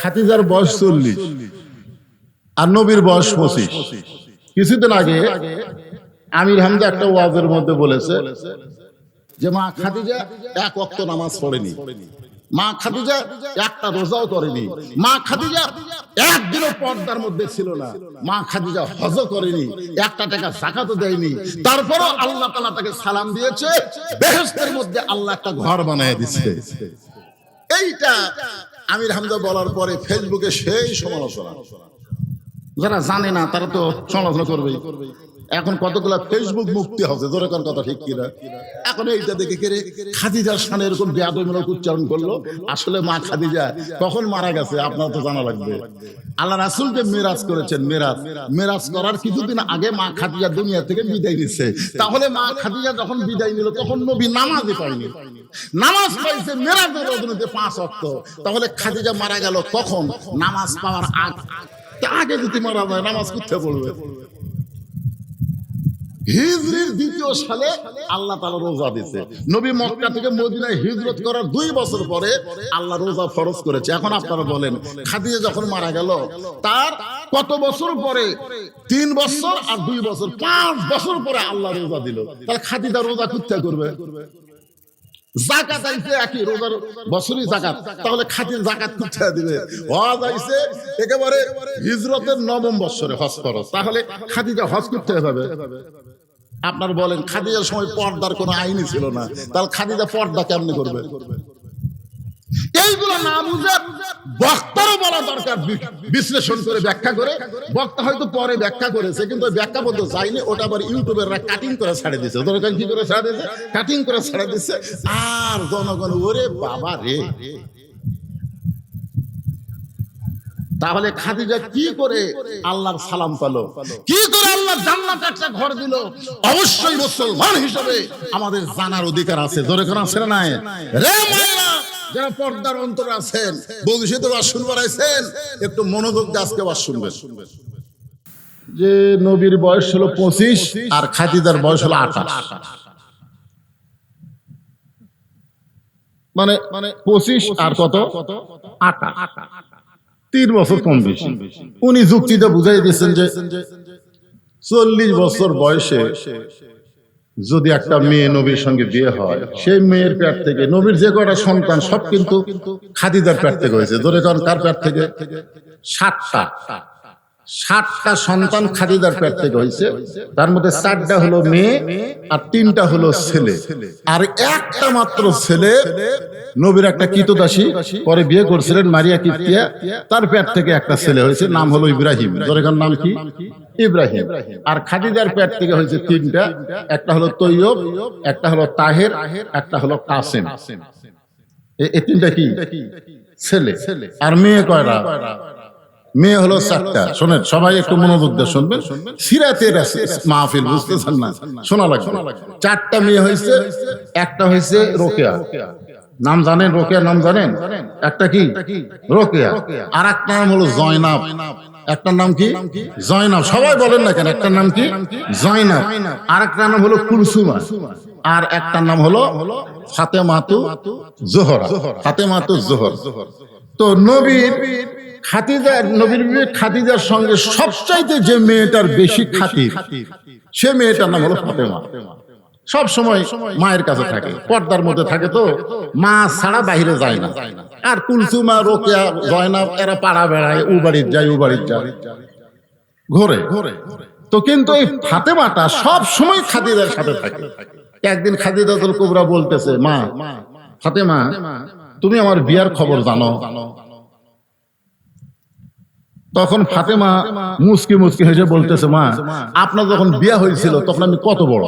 খাতিজার বয়স চল্লিশ। আর নবীর বয়স পঁচিশ। কিছুদিন আগে আমির হামজা একটা ওয়াজের মধ্যে বলেছে যে, মা খাদিজা এক অক্ত নামাজ পড়েনি। মা খাদিজা একটা রোজাও করেনি। মা খাদিজা একদিনও পর্দার মধ্যে ছিল না। মা খাদিজা হজ করেনি, একটা টাকা জাকাতও দেয়নি। তারপরও আল্লাহ তালা তাকে সালাম দিয়েছে, বেহেশতের মধ্যে আল্লাহ একটা ঘর বানায় দিচ্ছে। এইটা আমির হামজা বলার পরে ফেসবুকে সেই সমালোচনা। যারা জানে না তারা তো সমালোচনা করবেই। এখন কতগুলা ফেসবুক মুক্তি হচ্ছে জোরে কোন কথা ঠিক কিনা? এখন এইটা দেখে কেড়ে খাদিজার সামনে এরকম বেয়াদমূলক উচ্চারণ করল। আসলে মা খাদিজা কখন মারা গেছে আপনার তো জানা লাগবে। আল্লাহ রাসুল যে মেরাজ করেছেন, মেরাজ। মেরাজ করার কিছুদিন আগে মা খাদিজা দুনিয়া থেকে বিদায় নিচ্ছে তাহলে মা খাদিজা যখন বিদায় নিল, তখন নবী নামাজই পায়নি। নামাজ পাইছে মেরাজের রজনীতে পাঁচ অক্ত। তাহলে খাদিজা মারা গেল কখন? নামাজ পাওয়ার আগ আগে যদি মারা যায়, নামাজ করতে পড়বে? হিজরির দ্বিতীয় সালে আল্লাহ তালা রোজা দিছে নবী মক্কা থেকে মদিনায় হিজরত করার দুই বছর পরে আল্লাহ রোজা ফরজ করেছে। এখন আপনারা বলেন, খাদিজা যখন মারা গেল, তার কত বছর পরে? তিন বছর আর দুই বছর, পাঁচ বছর পরে আল্লাহ রোজা দিল। তাহলে খাদিজা রোজা করতে করবে? একই, রোজার বছরই তাহলে জাকাত দিবে? হজ একেবারে হিজরতের নবম বছরে হজ খরচ তাহলে খাদিজা হজ করতে হবে আপনার বলেন, খাদিজার সময় পর্দার কোনো আইনই ছিল না। তাহলে খাদিজা পর্দা কেমনে করবে? এইগুলো না বুঝে বক্তারও বলা দরকার বিশ্লেষণ করে ব্যাখ্যা করে। বক্তা হয়তো পরে ব্যাখ্যা করেছে, কিন্তু ব্যাখ্যা বলতে যায়নি। ওটা আবার ইউটিউবের কাটিং করে ছাড়ে দিচ্ছে দরকার কি করে ছাড়ে দিচ্ছে কাটিং করে ছাড়ে দিচ্ছে আর জনগণ, ওরে বাবা রে। তাহলে খাদিজা কি করে আল্লাহর সালাম পালো? কি করে আল্লাহ জান্নাত একটা ঘর দিল? অবশ্যই মুসলমান হিসেবে আমাদের জানার অধিকার আছে। জোরে কোন আছে না রে মায়েরা যারা পর্দার অন্তর আছেন ভবিষ্যতে বাস শুনবার আছেন একটু মনোযোগ দিয়ে আজকে বাস শুনবেন যে নবীর বয়স হলো পঁচিশ আর খাদিজার বয়স হলো আঠাশ। মানে মানে পঁচিশ আর কত? আঠাশ। তিন বছর কম বেশি। উনি যুক্তিটা বুঝাই দিয়েছেন যে চল্লিশ বছর বয়সে যদি একটা মেয়ে নবীর সঙ্গে বিয়ে হয় সেই মেয়ের প্যাট থেকে নবীর যে কটা সন্তান সব কিন্তু খাদিদার প্যাট থেকে হয়েছে। ধরে কারণ তার প্যাট থেকে? সাতটা। সাতটা সন্তান খাদিদার পেট থেকে হয়েছে। তার মধ্যে চারটা হলো মেয়ে আর তিনটা হলো ছেলে। আর একটা মাত্র ছেলে নবীর একটা কীতদাসী, পরে বিয়ে করছিলেন মারিয়া কিপ্তিয়া তার পেট থেকে একটা ছেলে হয়েছে, নাম হলো ইব্রাহিম। জোরেখান নাম কি? ইব্রাহিম। আর খাদিজার পেট থেকে হয়েছে তিনটা। একটা হলো তৈয়ব, একটা হলো তাহের, একটা হলো কাসেম। এই তিনটা কি? ছেলে। আর মেয়ে কয়টা মেয়ে হলো চারটা শোনেন, সবাই একটু মনোযোগ দিয়ে শুনবেন। সিরাতের মাহফিল, বুঝতেছেন না? শোনা লাগবে। চারটা মেয়ে হয়েছে, একটা হয়েছে রোকেয়া। নাম জানেন রোকেয়া নাম জানেন? একটা কি? রোকেয়া। আর একটা নাম হলো জয়নাব। একটা নাম কি? জয়নাব। সবাই বলেন না কেন একটা নাম কি? জয়নাব। আর একটা নাম হলো কুলসুমা। আর একটা নাম হলো ফাতেমাতু জোহরা। ফাতেমাতু জোহর। তো নবীর খাতিজা নবীর খাতিজার সঙ্গে সবচাইতে যে মেয়েটার বেশি খাতির, সে মেয়েটার নাম হলো ফাতেমা। সব সময় মায়ের কাছে থাকে, পর্দার মধ্যে থাকে তো, মা ছাড়া বাইরে যায় না। আর কুলসুমা, রোকেয়া জয়নাব এরা পাড়া বেড়ায় উ বাড়ির যায় উ বাড়ির যায়। ঘোরে ঘোরে। তো কিন্তু এই ফাতেমাটা সব সময় খাদিজার সাথে থাকে। একদিন খাদিজাতুল কুবরা বলতেছে, মা, ফাতেমা, তুমি আমার বিয়ার খবর জানো। তখন ফাতেমা মুসকি মুসকি হেসে বলতেছে, মা, আপনার যখন বিয়া হয়েছিল, তখন আমি কত বড়?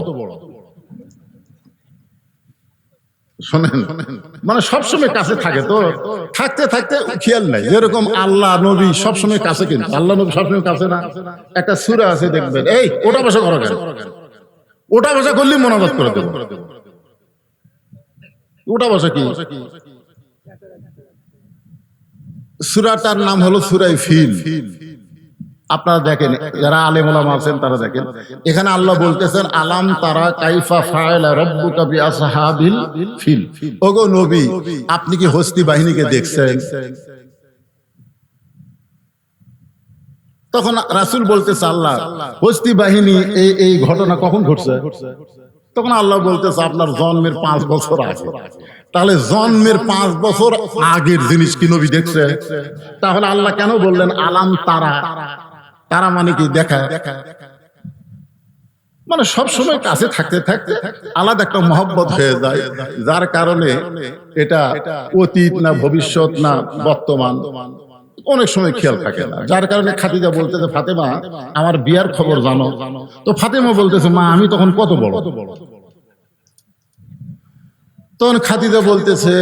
শোনেন মানে সবসময় কাছে থাকে তো। থাকতে থাকতে খেয়াল নাই। যেরকম আল্লাহ, নবী সবসময় কাছে কিন্তু। আল্লাহ, নবী সবসময় কাছে না। একটা সুরা আছে, দেখবেন। এই, ওটা বসা করো কেন? ওটা বসা করলে মনোবাদ করে দেবো। ওটা বসা কি? সুরাটার নাম হলো সুরাই ফিল। আপনারা দেখেন, যারা আলেম ওলামা আছেন তারা দেখেন, এখানে আল্লাহ বলতেছেন, আলাম তারা কাইফা ফায়লা রব্বুকা বিআসহাবিল ফিল। ওগো নবী, আপনি কি হস্তি বাহিনীকে দেখছেন? তখন রাসুল বলতেছে, আল্লাহ, হস্তি বাহিনী, এই এই ঘটনা কখন ঘটছে? তখন আল্লাহ বলতেছে, আপনার জন্মের পাঁচ বছর আগে। তাহলে জন্মের পাঁচ বছর আগের জিনিস কি নবী দেখছে? তাহলে আল্লাহ কেন বললেন আলাম তারা? তারা? মানে কি? দেখা। মানে সব সময় কাছে থাকতে থাকতে আলাদা একটা মহব্বত হয়ে যায়। যার কারণে এটা অতীত না ভবিষ্যৎ না বর্তমান। অনেক সময় খেয়াল থাকে না। যার কারণে খাদিজা বলতেছে ফাতেমা আমার বিয়ার খবর জানো। তো ফাতেমা বলতেছে মা আমি তখন কত বড়? তখন খাদিজা বলতেছে,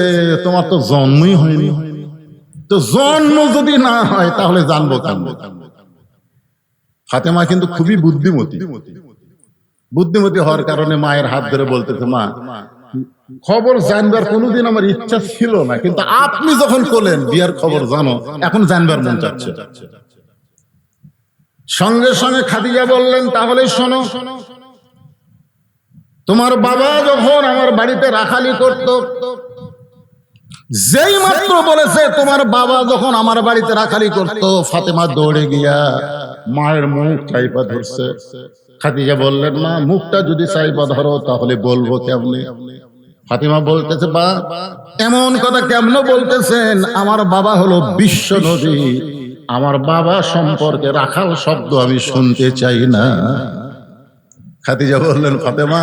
তোমার তো জন্মই হয়নি। তো জন্ম যদি না হয়, তাহলে জানব কেমন ফাতেমা কিন্তু খুবই বুদ্ধিমতী। বুদ্ধিমতী হওয়ার কারণে মায়ের হাত ধরে বলতেছে, মা, খবর জানবার কোনোদিন আমার ইচ্ছা ছিল না, কিন্তু আপনি যখন করলেন, বিয়ার খবর জানো, এখন জানবার মন চাচ্ছে। সঙ্গে সঙ্গে খাদিজা বললেন, তাহলে শোনো তোমার বাবা যখন আমার বাড়িতে রাখালি করত, যেই মাত্র বলেছে তোমার বাবা যখন আমার বাড়িতে রাখালি করত, ফাতেমা দৌড়ে গিয়া মায়ের মুখ চাইপা ধরছে। খাদিজা বললেন, মা, মুখটা যদি চাইপা ধরো, তাহলে বলব কেমনে? ফাতিমা বলতেছে, বা, এমন কথা কেমন বলতেছেন? আমার বাবা হলো বিশ্ব নবী। আমার বাবা সম্পর্কে রাখাল শব্দ আমি শুনতে চাই না। খাদিজা বললেন, ফাতেমা,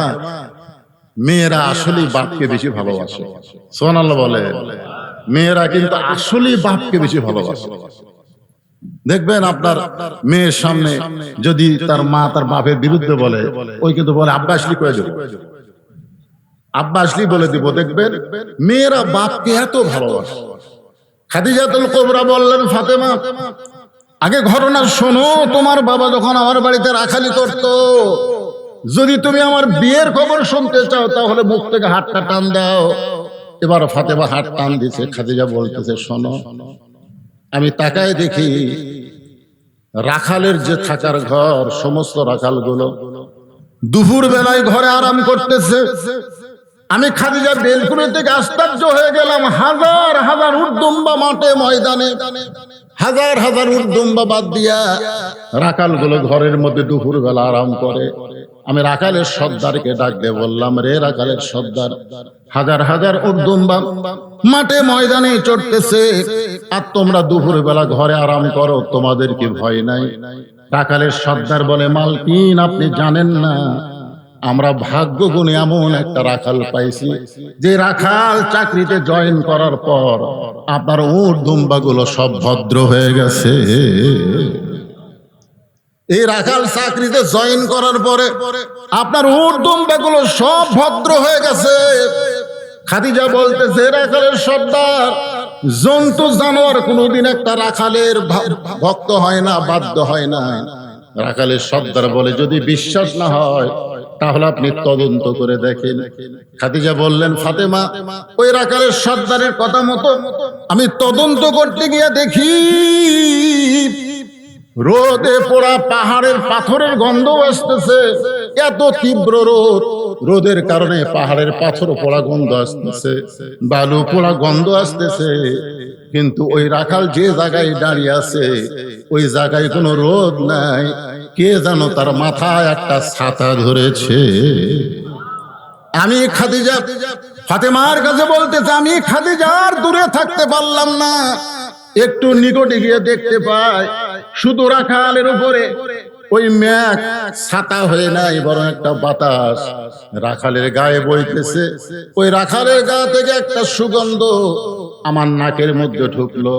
মেয়েরা আসলেই বাপকে বেশি ভালোবাসে। সোনাল্লাহ বলে, মেয়েরা কিন্তু আসলেই বাপকে বেশি ভালোবাসে। দেখবেন আপনার মেয়ের সামনে যদি তার মা তার বাপের বিরুদ্ধে বলে, ওই কিন্তু বলে, আব্বা আসলি কয়ে যাবে আব্বা আসলি বলে দিব, দেখবেন মেয়েরা বাপকে এত ভালোবাসে। খাদিজাতুল কোবরা বললেন, ফাতেমা, আগে ঘটনা শোনো, তোমার বাবা যখন আমার বাড়িতে রাখালি করত যদি তুমি আমার বিয়ের খবর শুনতে চাও, তাহলে মুখ থেকে হাতটা টান দাও। এবার ফাতেমা হাত টান দিছে, খাদিজা বলতেছে, শোনো, আমি তাকায় দেখি রাখালের যে থাকার ঘর, সমস্ত রাখালগুলো দুপুর বেলায় ঘরে আরাম করতেছে। আমি খাদিজা বেলকুনি থেকে আশ্চর্য হয়ে গেলাম, হাজার হাজার উর্দুম্বা মাঠে, ময়দানে, হাজার হাজার উর্দুম্বা বাদ দিয়া রাকালগুলো ঘরের মধ্যে দুপুর বেলা আরাম করে। আমি রাকালের সর্দারকে ডাক দিয়ে বললাম, রে রাকালের সর্দার, হাজার হাজার উর্দুম্বা মাঠে ময়দানে চড়তেছে, আর তোমরা দুপুর বেলা ঘরে আরাম করো, তোমাদের কি ভয় নাই? রাকালের সর্দার বলে, মালকিন, আপনি জানেন না, আমরা ভাগ্য গুণে এমন একটা রাখাল পাইছি, যে রাখাল চাকরিতে জয়েন করার পর আপনার উট সব ভদ্র হয়ে গেছে। এই রাখাল চাকরিতে জয়েন করার পরে আপনার উট দুম্বা গুলো সব ভদ্র হয়ে গেছে। খাদিজা বলতেছে রাখালের সর্দার, জন্তু জানোয়ার কোনোদিন একটা রাখালের ভক্ত হয় না, বাধ্য হয় না। রাখালের সর্দার বলে, যদি বিশ্বাস না হয়, তাহলে আপনি তদন্ত করে দেখেন। খাদিজা বললেন, ফাতেমা, ওই রাখালের সর্দারের কথা মতো আমি তদন্ত করতে গিয়ে দেখি। রোদে পোড়া পাহাড়ের পাথরের গন্ধ আসতেছে। এত তীব্র রোদ। রোদের কারণে পাহাড়ের পাথর পোড়া গন্ধ আসতেছে। বালু পোড়া গন্ধ আসতেছে। কিন্তু ওই রাখাল যে জায়গায় দাঁড়িয়ে আছে, ওই জায়গায় কোনো রোদ নাই। কে জানো তার মাথায় একটা ছাতা ধরেছে। আমি খাদিজা, ফাতেমার কাছে বলতেছে, আমি খাদিজার দূরে থাকতে পারলাম না। একটু নিকটে গিয়ে দেখতে পাই। শুধু রাখালের উপরে ওই ম্যাক ছাতা হয়ে নাই, বরং একটা বাতাস। রাখালের গায়ে বইতেছে। ওই রাখালের গা থেকে একটা সুগন্ধ আমার নাকের মধ্যে ঢুকলো।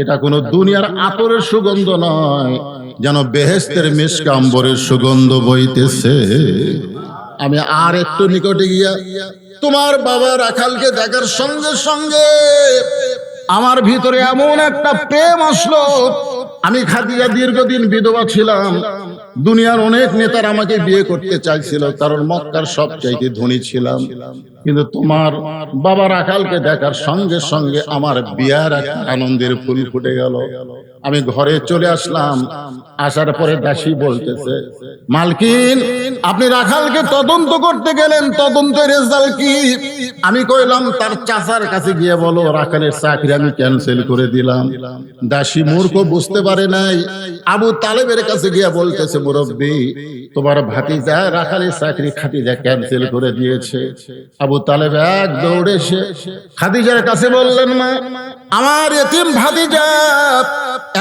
এটা কোনো দুনিয়ার আতরের সুগন্ধ নয়, যেন বেহেস্তের মিসকাম্বরের সুগন্ধ বইতেছে। আমি আর একটু নিকটে গিয়া তোমার বাবা রাখালকে দেখার সঙ্গে সঙ্গে আমার ভিতরে এমন একটা প্রেম আসলো। আমি খাদিজা দীর্ঘদিন বিধবা ছিলাম। দুনিয়ার অনেক নেতার আমাকে বিয়ে করতে চাইছিল, কারণ মক্কার সব চাইতে ধনী ছিলাম। কিন্তু তোমার বাবা রাখালকে দেখার সঙ্গে সঙ্গে আমার বিয়ার একটা আনন্দের ফুল ফুটে গেল। আমি ঘরে চলে আসলাম। আসার পরে দাসী বলতেছে, মালকিন আপনি রাখালকে তদন্ত করতে গেলেন, তদন্তের রেজাল্ট কি? আমি কইলাম, তার চাচার কাছে গিয়ে বলো, রাখালের চাকরি আমি ক্যান্সেল করে দিলাম। দাসী মূর্খ বুঝতে পারে নাই। আবু তালেবের কাছে গিয়ে বলতেছে, মুরব্বী, তোমার ভাতিজা রাখালের চাকরি খাতিজা ক্যান্সেল করে দিয়েছে। আবু তালেব এক দৌড়ে এসে খাদিজার কাছে বললেন, মা, আমার এতিম ভাতিজা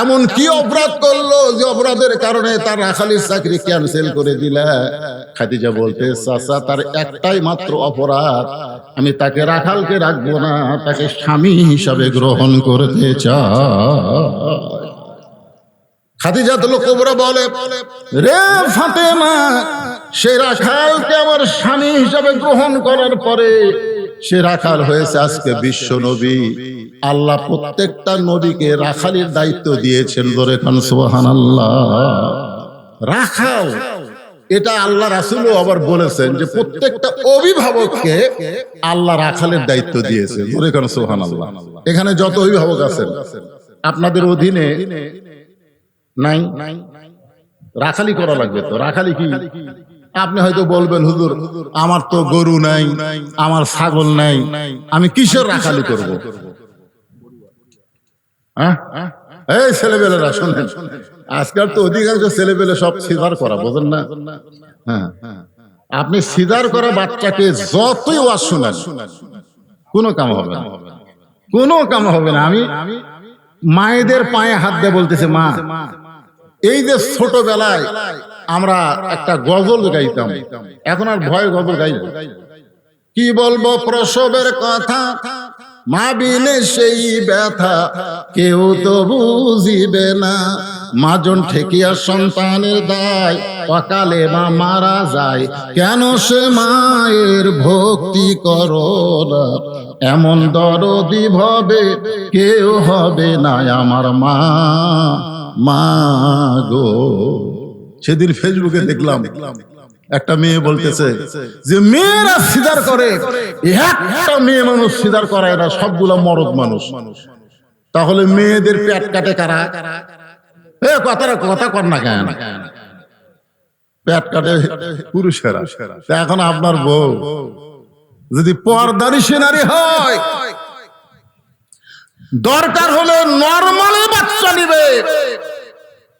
এমন কি অপরাধ করল যে অপরাধের কারণে তার রাখালির চাকরি ক্যান্সেল করে দিলা? খাদিজা বলতে, চাচা, তার একটাই মাত্র অপরাধ, আমি তাকে রাখালকে রাখব না, তাকে স্বামী হিসাবে গ্রহণ করতে চাই। খাদিজা তো কোবরা বলে, রে ফাতেমা, সে রাখালকে আমার স্বামী হিসাবে গ্রহণ করার পরে সে রাখাল হয়েছে আজকে বিশ্ব নবী। আল্লাহ প্রত্যেকটা নবীকে রাখালির দায়িত্ব দিয়েছেন ধরে খান সোহান আল্লাহ রাখাল, এটা আল্লাহ রাসুলও আবার বলেছেন যে প্রত্যেকটা অভিভাবককে আল্লাহ রাখালের দায়িত্ব দিয়েছে। ধরে খান সোহান আল্লাহ এখানে যত অভিভাবক আছেন, আপনাদের অধীনে নাই? রাখালি করা লাগবে তো। রাখালি কি? আপনি হয়তো বলবেন, হুজুর, আমার তো গরু নাই, আমার ছাগল নাই, আমি কিসের রাখালি করব? হ্যাঁ? এই ছেলেবেলেরা শোনেন। আজকাল তো অধিকাংশ ছেলেবেলে সব সিজার করা, বোঝেন না? হ্যাঁ। আপনি সিজার করা বাচ্চাকে যতই ওয়াজ শোনেন, কোনো কাম হবে না। কোনো কাম হবে না। আমি মায়েদের পায়ে হাত দিয়ে বলতেছে, মা এই যে ছোটবেলায় আমরা একটা গজল গাইতাম, এখন আর ভয় গজল গাইব কি বলব প্রসবের কথা? মা বিনে সেই ব্যথা, কেউ তো বুঝিবে না। মাজন ঠেকিয়া সন্তানের দায়, অকালে মা মারা যায়। কেন সে মায়ের ভক্তি করো না? এমন দরদি ভবে কেউ হবে না আমার মা। মা গো। সেদিন ফেসবুকে দেখলাম, একটা মেয়ে বলতেছে যে মেয়েরা সিদার করে, একটা মেয়ে মানুষ সিদার করে এরা সবগুলো মরদ মানুষ। তাহলে মেয়েদের পেট কাটে কারা? এ, কথাটা কথা কর না কেন? পেট কাটে পুরুষেরা। এখন আপনার বউ, যদি পর্দারি সেনারি হয় দরকার হলে নর্মালি বাচ্চা নিবে।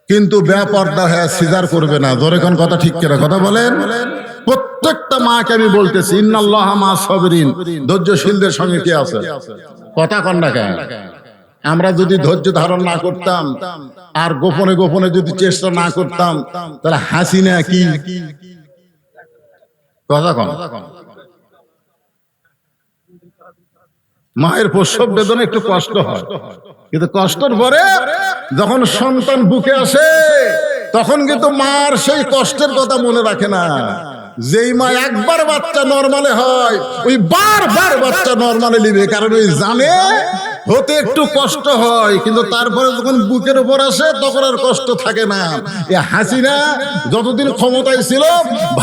কিন্তু ব্যাপারটা হ্যাঁ সিজার করবে না। ধরে কোন কথা ঠিক করে কথা বলেন। প্রত্যেকটা মাকে আমি বলতেছি, ইন্নাল্লাহ মা সবরিন। ধৈর্যশীলদের সঙ্গে কি আছে? কথা কন না কেন? আমরা যদি ধৈর্য ধারণ না করতাম, আর গোপনে গোপনে যদি চেষ্টা না করতাম, তাহলে হাসি না কি? কথা কন। মায়ের প্রসব বেদনা একটু কষ্ট হয়। কিন্তু কষ্টের পরে যখন সন্তান বুকে আসে, তখন কিন্তু মার সেই কষ্টের কথা মনে রাখে না। যেই মা একবার বাচ্চা নর্মালে হয়, ওই বারবার বাচ্চা নর্মালে নিবে, কারণ ওই জানে হতে একটু কষ্ট হয়, কিন্তু তারপরে যখন বুকের উপর আসে, তখন আর কষ্ট থাকে না। এ হাসিনা যতদিন ক্ষমতায় ছিল,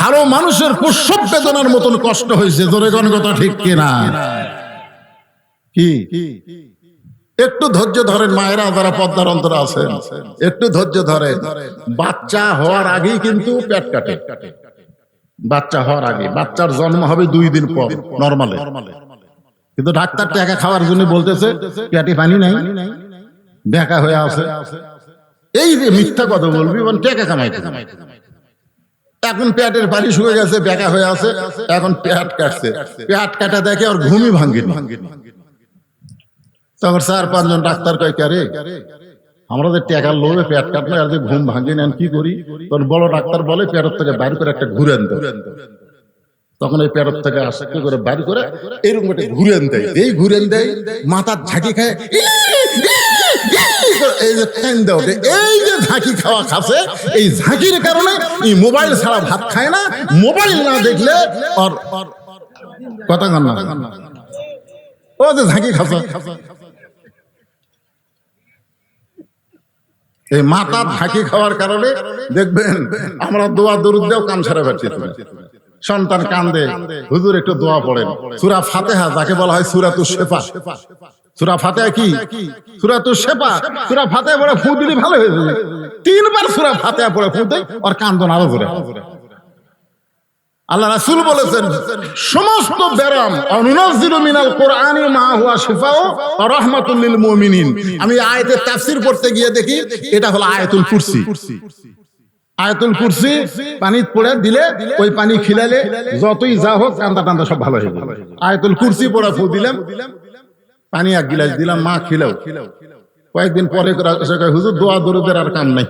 ভালো মানুষের প্রসব বেদনার মতন কষ্ট হয়েছে। জোরে কথা ঠিক কিনা? কি? একটু ধৈর্য ধরেন, মায়েরা যারা পদ্মার অন্তরে আছেন, একটু ধৈর্য ধরেন। বাচ্চা হওয়ার আগেই কিন্তু পেট কাটে। বাচ্চা হওয়ার আগে বাচ্চার জন্ম হবে দুই দিন পর নর্মালে কিন্তু ডাক্তার টাকা খাওয়ার জন্য বলতেছে, পেটে পানি নাই, বেঁকা হয়ে আছে। এই যে মিথ্যা কথা বলবি মানে টাকা কামাইতে এখন পেটের পানি শুয়ে গেছে, বেঁকা হয়ে আছে, এখন পেট কাটছে। পেট কাটা দেখে আর ঘুমই ভাঙ্গেনি তখন চার, পাঁচজন ডাক্তার কয়, কে রে? আমরা যে টাকার লোভে পেট কাটলে আর যে ঘুম ভাঙে নেন কি করি? তখন বড় ডাক্তার বলে পেটের থেকে বাইর করে একটা ঘুরে আনতে তখন এই পেটের থেকে আস্তে করে? বাইর করে এরকম একটা ঘুরে আনতে এই ঘুরে দেয় মাথার ঝাঁকি খায়। এই যে এই যে ঝাঁকি খাওয়া খাচ্ছে, এই ঝাঁকির কারণে এই মোবাইল ছাড়া ভাত খায় না, মোবাইল না দেখলে কথা কান্না ও যে ঝাঁকি খাচ্ছে। এই মাথা ঢাকি খাওয়ার কারণে দেখবেন আমরা দোয়া দরুদ দেও কান সারা পাচ্ছি সন্তান কান্দে। হুজুর একটু দোয়া পড়েন। সুরা ফাতেহা যাকে বলা হয় সুরা তুর শেফা। সুরা ফাতেহা কি? সুরা তুর শেফা। সুরা ফাতেহা পড়ে ফু দিলে ভালো হয়ে যাবে তিনবার সুরা ফাতেহা পড়ে ফু দেয় আর কান্দন আরও ধরে আল্লাহ রাসূল বলেছেন, সমস্ত ব্যারাম মিনাল মা হুয়া শিফাউ ওয়া রাহমাতুল লিল মুমিনিন। আমি আয়াতের তাফসীর গিয়ে দেখি, এটা হলো আয়াতুল কুরসি। আয়াতুল কুরসি, পানি পড়ে দিলে ওই পানি খিলালে যতই যা হোক কান্দা টান্দা সব ভালো হয়ে আয়াতুল কুরসি পড়া ফু দিলাম, পানি এক গিলাস দিলাম, মা খিলাও। কয়েকদিন পরে হুজুর, দোয়া দরুদের আর কাম নাই।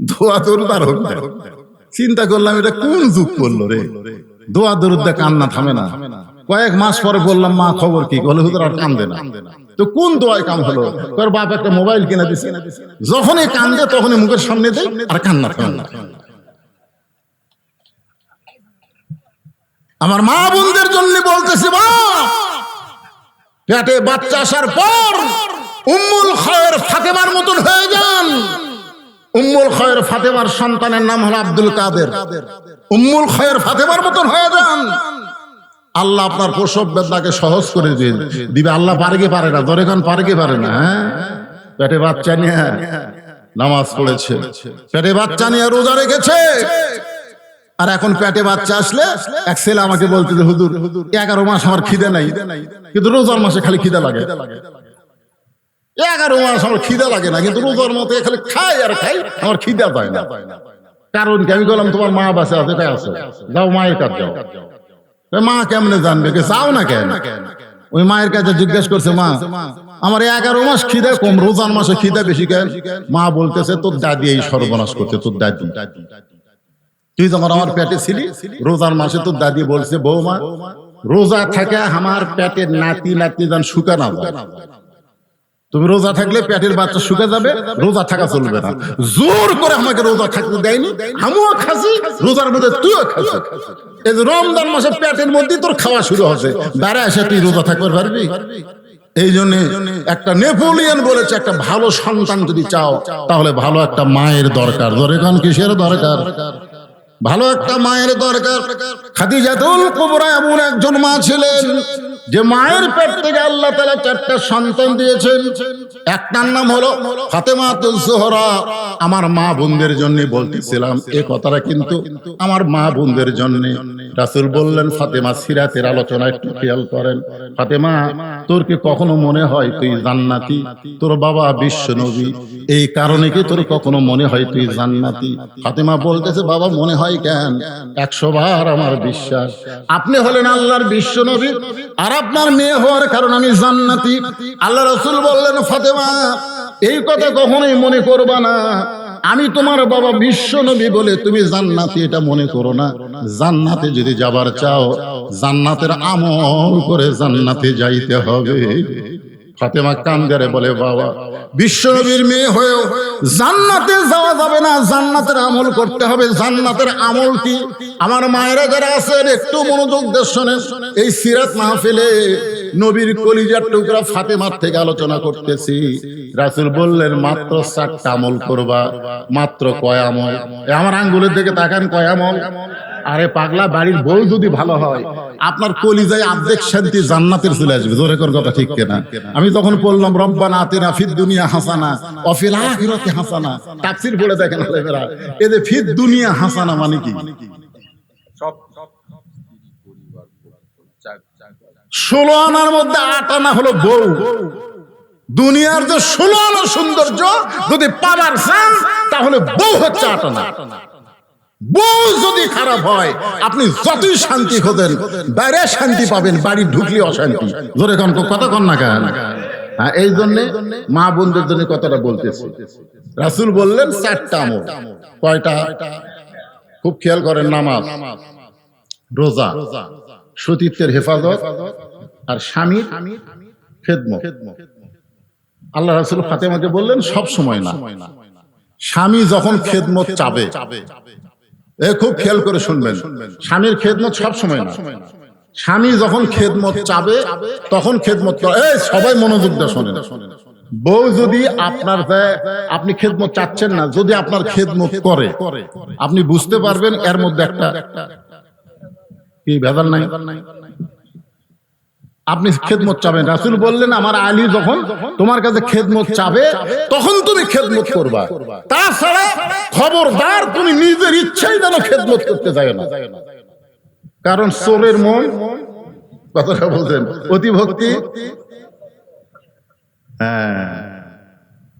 দোয়া দরুদ আর হোক না। চিন্তা করলাম, এটা কোন যুগ করল রে? দোয়া দরুদ্দা কান্না থামে না। কয়েক মাস পরে বললাম, মা, খবর কি? বলে, হুজুর, আর কান্দে না। তো কোন দোয়ায় কাম হলো? তোর বাপ, একটা মোবাইল কিনে দিছে। যখনই কান্দে, তখনই মুখের সামনে দেয়, আর কান্না থামে না আমার মা বোনদের জন্য বলতেছি মা পেটে বাচ্চা আসার পর উম্মুল খয়ের ফাতেমার মতন হয়ে যান। উম্মুল খয়ের ফাতেমার সন্তানের নাম হলো আব্দুল কাদের। উম্মুল খয়ের ফাতেমার মতন হয়ে যান। আল্লাহ আপনার প্রসব বেদনাকে সহজ করে দিন। দিবে আল্লাহ পারে কি পারে না ধরে খান পারে কি পারে না হ্যাঁ? পেটে বাচ্চা নিয়ে নামাজ পড়েছে। পেটে বাচ্চা নিয়ে রোজা রেখেছে। আর এখন পেটে বাচ্চা আসলে এক ছেলে আমাকে বলতে যে হুজুর, এগারো মাস আমার খিদে নাই। কিন্তু রোজার মাসে খালি খিদে লাগে। এগারো মাস আমার খিদে লাগে না, কিন্তু রোজার মতো খালি খাই আর খাই, আমার খিদে পায় না। কারণ কি? আমি বললাম, তোমার মা বাসে আছে আছে যাও, মায়ের কাজ যাও। মা কেমনে জানবে? কে যাও না কেন? ওই মায়ের কাছে জিজ্ঞেস করছে, মা, আমার এগারো মাস খিদে কম, রোজার মাসে খিদে বেশি কেন? মা বলতেছে, তোর দাদি এই সর্বনাশ করছে, তোর দাদি। তুই যখন আমার পেটে ছিলি, রোজার মাসে তোর দাদি বলছে, বৌমা, রোজা থাকে আমার পেটের নাতি নাতি যান শুকা না যায়। তুমি রোজা থাকলে পেটের বাচ্চা শুকে যাবে, রোজা থাকা চলবে না। জোর করে আমাকে রোজা থাকতে দেয়নি, আমিও খাসি, রোজার মধ্যে তুইও খাসি। এই যে রমজান মাসে পেটের মধ্যে তোর খাওয়া শুরু হচ্ছে। বেড়া এসে তুই রোজা থাকতে পারবি? এই জন্য একটা নেপোলিয়ন বলেছে, একটা ভালো সন্তান যদি চাও, তাহলে ভালো একটা মায়ের দরকার। ধরে কান, কিসের দরকার? ভালো একটা মায়ের দরকার। খাদিজাতুল কুবরা এমন একজন মা ছিলেন যে মায়ের পেট থেকে আল্লাহ তাআলা চারটা সন্তান দিয়েছেন। একটার নাম হলো ফাতেমাতুল জোহরা। আমার মা বোনদের জন্য বলতেছিলাম এই কথাটা কিন্তু আমার মা বোনদের জন্য। রাসূল বললেন, ফাতেমা, সিরাতের আলোচনা একটু খেয়াল করেন। ফাতেমা, তোর কি কখনো মনে হয় তুই জান্নাতি? তোর বাবা বিশ্ব নবী এই কারণে কি তোর কখনো মনে হয় তুই জান্নাতি? ফাতেমা বলতেছে, বাবা, মনে হয় কেন? একশো বার আমার বিশ্বাস। আপনি হলেন আল্লাহর বিশ্ব নবী আর আপনার মেয়ে হওয়ার কারণ আমি জান্নাতি। আল্লাহ রসুল বললেন, ফাতেমা, এই কথা কখনোই মনে করবা না। আমি তোমার বাবা বিশ্ব নবী বলে তুমি জান্নাতি, এটা মনে করো না। জান্নাতে যদি যাবার চাও, জান্নাতের আমল করে জান্নাতে যাইতে হবে। ফাতেমা কান্দারে বলে, বাবা, বিশ্বনবীর মেয়ে হয়েও জান্নাতে যাওয়া যাবে না। জান্নাতের আমল করতে হবে। জান্নাতের আমল কি? আমার মায়েরা যারা আছেন, একটু মনোযোগ দিয়ে শোনেন। এই সিরাত মাহফিলে নবীর কলিজার টুকরা ফাতেমার থেকে আলোচনা করতেছি। রাসুল বললেন, মাত্র চারটা আমল করবা, মাত্র কয় আমল? আমার আঙ্গুলের দিকে তাকান, কয় আমল? আরে পাগলা বাড়ির বউ যদি ভালো হয় আপনার কলিজায় আর্ধেক শান্তি জান্নাতের চলে আসবে। জোরে কর কথা ঠিক কেনা? আমি তখন বললাম রব্বানা আতিনা ফিদ দুনিয়া হাসানা অফিল আখিরাতি হাসানা। তাফসীর পড়ে দেখেন আলেমেরা এই যে ফিদ দুনিয়া হাসানা মানে কি? সব ষোলো আনার মধ্যে আট আনা হলো বউ। দুনিয়ার যে ষোলো আনা সৌন্দর্য যদি পাবার চান তাহলে বউ হচ্ছে আট আনা। বউ যদি খারাপ হয়, আপনি যতই শান্তি বাইরে শান্তি পাবেন, বাড়ি ঢুকলে অশান্তি। ধরে কন না কেন? হ্যাঁ এই জন্যে মা জন্য কথাটা বলতেছি। রাসূল বললেন, চারটা আমল। কয়টা? খুব খেয়াল করেন, নামাজ, রোজা, সতীত্বের হেফাজত আর খেদমত। আল্লাহ রাসূল ফাতেমাকে বললেন, সব সময় না। স্বামী যখন খেদমত চাবে খুব খেয়াল করে শুনবেন। স্বামীর খেদমত সব সময় না। স্বামী যখন খেদমত চাবে, তখন খেদমত করে। সবাই মনোযোগ শোনে বউ যদি আপনার আপনি আপনি খেদমত চাচ্ছেন না, যদি আপনার খেদমত করে, আপনি বুঝতে পারবেন এর মধ্যে একটা কি ভেজাল নাই? আপনি খেদমত চাবেন। রাসুল বললেন, আমার আলী যখন তোমার কাছে খেদমত চাবে, তখন তুমি খেদমত করবা। তাছাড়া খবরদার তুমি নিজের ইচ্ছাই যেন খেদমত করতে যায় না। কারণ সোরের মন কথাটা বলছেন। অতি ভক্তি হ্যাঁ।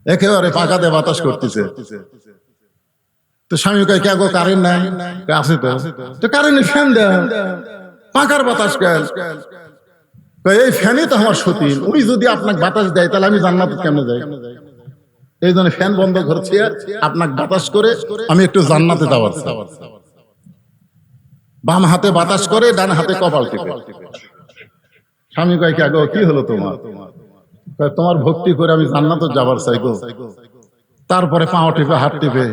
একেবারে পাকাতে বাতাস করতেছে। তো স্বামী কয়, কে কারেন্ট নাই? আছে তো। কারেন্ট ফ্যান দেন। পাকার বাতাস কেন এই ফ্যানই তো আমার সতী উনি যদি আপনাকে বাতাস দেয়, তাহলে আমি জান্নাত কেমনে যাই? এই জন্য ফ্যান বন্ধ করছি, আপনাকে বাতাস করে আমি একটু জান্নাতে যাওয়ার বাম হাতে বাতাস করে, ডান হাতে কপাল টিপে। স্বামী আগে, কি হলো তোমার? তোমার ভক্তি করে আমি জান্নাতে যাবার চাই গো। তারপরে পাও টিপে, হাত টিপে।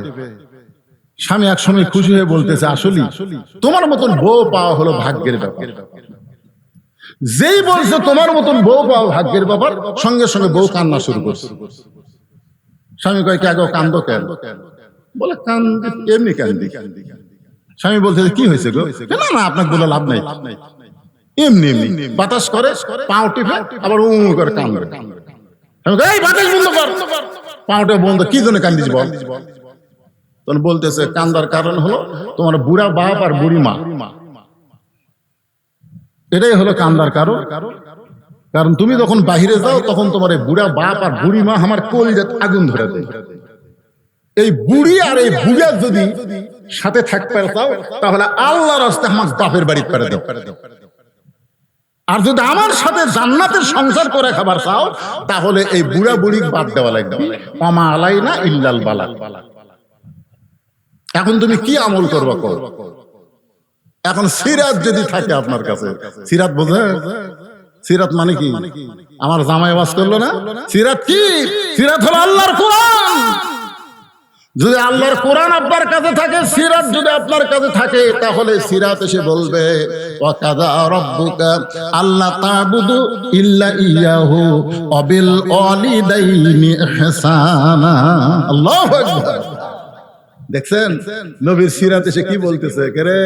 স্বামী এক সময় খুশি হয়ে বলতেছে, আসলে, তোমার মতন বউ পাওয়া হলো ভাগ্যের ব্যাপার। যেই বলছে তোমার মতন বউ পাওয়া ভাগ্যের ব্যাপার সঙ্গে সঙ্গে বউ কান্না শুরু করছে। স্বামী কয় কে কান্দ কেন? বলে কান্দি এমনি কান্দি। স্বামী বলছে কি হয়েছে গো? না না আপনাকে বলে লাভ নাই। এমনি এমনি বাতাস করে পাও টিপে আবার উম করে আমি কই, এই বাতাস বন্ধ কর। পাওটা বন্ধ কি জন্য কান্দিস বল? তখন বলতেছে কান্দার কারণ হলো তোমার বুড়া বাপ আর বুড়ি মা এটাই হলো কান্দার কারণ। কারণ তুমি যখন বাহিরে যাও, তখন তোমার এই বুড়া বাপ আর বুড়ি মা আমার কলিজাত আগুন ধরে দেয়। এই বুড়ি আর এই বুড়া যদি সাথে থাকতে চাও, তাহলে আল্লাহ রাস্তা আমার বাপের বাড়ি করে দাও। আর যদি আমার সাথে জান্নাতের সংসার করে খাবার চাও, তাহলে এই বুড়া বুড়ি বাদ দেওয়া লাগবে। অমা আলাই না ইল্লাল বালা এখন তুমি কি আমল করবা কর এখন সিরাত যদি থাকে আপনার কাছে, সিরাত বোঝে? সিরাত মানে কি? আমার জামাই বাস করল না? সিরাত কি? সিরাত হলো আল্লাহর কোরআন। যদি আল্লাহর কোরআন আপনার কাছে থাকে, সিরাত যদি আপনার কাছে থাকে, তাহলে সিরাত এসে বলবে, ওয়াকাদা রাব্বুকা আল্লাহ তাবুদু ইল্লা ইয়াহু অবিল ওয়ালিদাইনি ইহসানা। আল্লাহু আকবার। দেখছেন? নবীর সিরাত এসে কি বলতেছে? কে রে?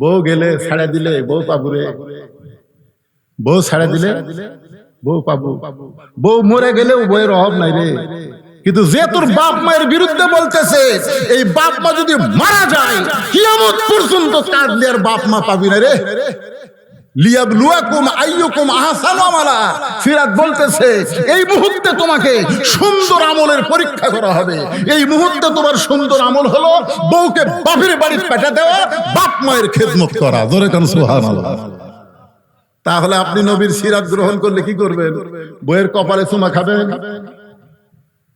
বউ গেলে ছাড়া দিলে বউ পাবুরে। বউ ছাড়া দিলে বউ পাবু। বউ মরে গেলেও বইয়ের অভাব নাই রে। কিন্তু যে তোর বাপ মায়ের বিরুদ্ধে বলতেছে, এই বাপ মা যদি মারা যায়, কিয়ামত পর্যন্ত কাঁদলে আর বাপ মা পাবি না রে। লিয়াবলুয়াকুম আইয়ুকুম আহসানু আমালা। বলতেছে, এই মুহূর্তে তোমাকে সুন্দর আমলের পরীক্ষা করা হবে। এই মুহূর্তে তোমার সুন্দর আমল হলো বউকে বাপের বাড়ি পেটা দেওয়া, বাপ মায়ের খেদমত করা। জোরে কান, সুবহানাল্লাহ। তাহলে আপনি নবীর সিরাত গ্রহণ করলে কি করবেন? বইয়ের কপালে চুমা খাবেন?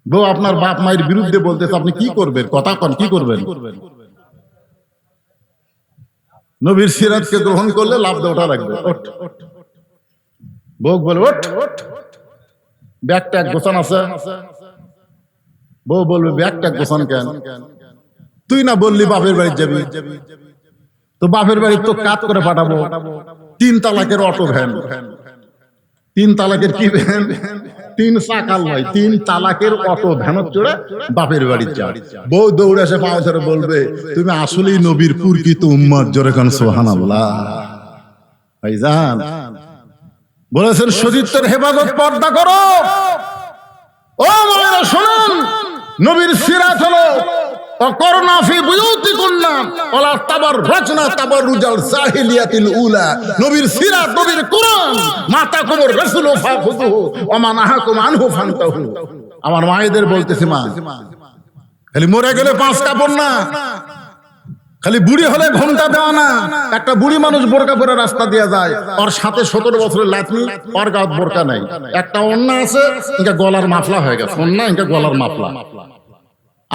বউ আপনার বাপ মায়ের বিরুদ্ধে বলতেছে, আপনি কি করবেন? কথা কন, কি করবেন? নবীর সিরাতকে গ্রহণ করলে লাভ দেওয়াটা লাগবে। ওঠ। বউ বলে, ওঠ। ব্যাগ ট্যাগ গোছান আছে। বউ বলবে, ব্যাগটা ট্যাগ গোছান কেন? তুই না বললি, বাপের বাড়ি যাবি। তো বাপের বাড়ি তো কাত করে পাঠাবো। তিন তালাকের অটো ভ্যান। তিন তালাকের কি ভ্যান? তিন চাকাল নয়, তিন তালাকের অটো ভ্যানত চড়ে বাপের বাড়ি যা। বউ দৌড়ে এসে পাওয়া বলবে, তুমি আসলেই নবীর পুরকিত উম্মত জোরে কান সোহানাল্লাহ ভাইজান, বলেছেন, সতীত্বের হেফাজত পর্দা করো। ও মায়েরা শুনুন, নবীর সিরাত হলো আমার মায়েদের বলতেছে মা, খালি মরে গেলে পাঁচ কাপড় না, খালি বুড়ি হলে ঘণ্টা দেওয়া না, একটা বুড়ি মানুষ বোরকা পরে রাস্তা দিয়ে যায়, ওর সাথে সতেরো বছরের লাতনি, ওর গাত বোরকা নাই। একটা অন্যা আছে গলার মাফলা হয়ে গেছে। অন্যা ইনকা গলার মাফলা।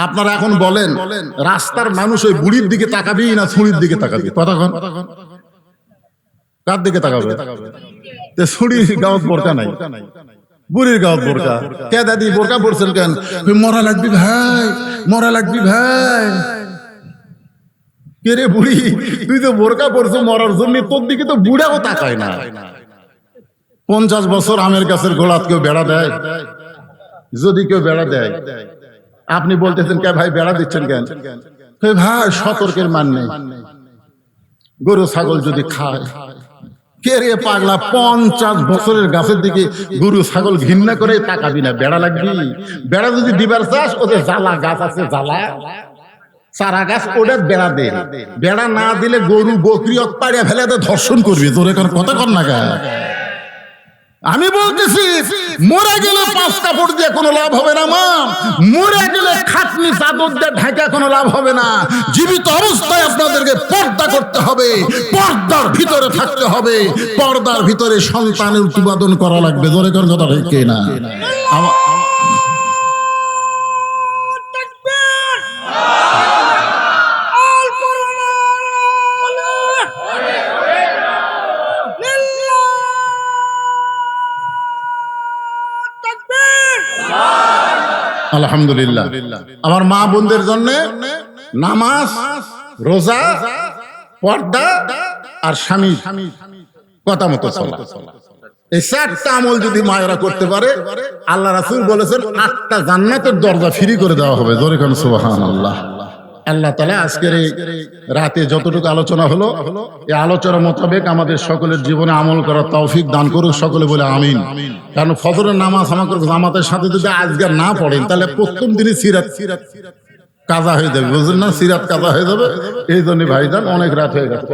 আপনারা এখন বলেন, রাস্তার মানুষ ওই বুড়ির দিকে তাকাবি না ছুরির দিকে তাকাবি? কতক্ষণ কার দিকে তাকাবে? তে ছুরির গাঁত বোরকা নাই। বুড়ির গাঁত বোরকা। কে দাদি, বোরকা পড়ছেন কেন? মরা লাগবি ভাই, মরা লাগবি ভাই। কে রে বুড়ি, তুই তো বোরকা পড়ছো মরার জন্য, তোর দিকে তো বুড়াও তাকায় না। পঞ্চাশ বছর আমের গাছের গোলাত কেউ বেড়া দেয়? যদি কেউ বেড়া দেয়? আপনি বলতেছেন, কে ভাই, বেড়া দিচ্ছেন কেন? ভাই, সতর্কের মান নেই। গরু, ছাগল যদি খায়, কে রে পাগলা, পঞ্চাশ বছরের গাছের দিকে গরু, ছাগল ঘৃণা করে তাকাবি না বেড়া লাগবি? বেড়া যদি দিবার চাস ওদের জ্বালা গাছ আছে, জ্বালা। সারা গাছ, ওটা বেড়া দে। বেড়া না দিলে গরু বকরি অত্পাড়িয়া ফেলে ধর্ষণ করবি। তোর এখন কথা কর না আমি বলতেছি মরে গেলে পাঁচ কাপড় দিয়ে কোনো লাভ হবে না মা। মরে গেলে খাটনি চাদর দিয়ে ঢাকা কোনো লাভ হবে না। জীবিত অবস্থায় আপনাদেরকে পর্দা করতে হবে। পর্দার ভিতরে থাকতে হবে। পর্দার ভিতরে সন্তানের উৎপাদন করা লাগবে। জোরে কোন কথা ঠিক না আমা- আলহামদুলিল্লাহ। আমার মা বোনদের জন্য নামাজ, রোজা, পর্দা আর স্বামী। কথা মতো চলা। এই চারটা আমল যদি মায়েরা করতে পারে, আল্লাহ রাসুল বলেছেন, আটটা জান্নাতের দরজা ফ্রি করে দেওয়া হবে। জোরে খান সুবাহান আল্লাহ আল্লাহ তালা আজকের এই রাতে যতটুকু আলোচনা হলো, এই আলোচনা মোতাবেক আমাদের সকলের জীবনে আমল করার তৌফিক দান করুক সকলে বলে আমিন। কারণ ফজরের নামাজ আমাকে জামাতের সাথে যদি আজকে না পড়েন, তাহলে প্রথম দিনই সিরাত সিরাত সিরাত কাজা হয়ে যাবে, বুঝলেন না? সিরাত কাজা হয়ে যাবে। এই জন্য ভাইজান অনেক রাত হয়ে গেছে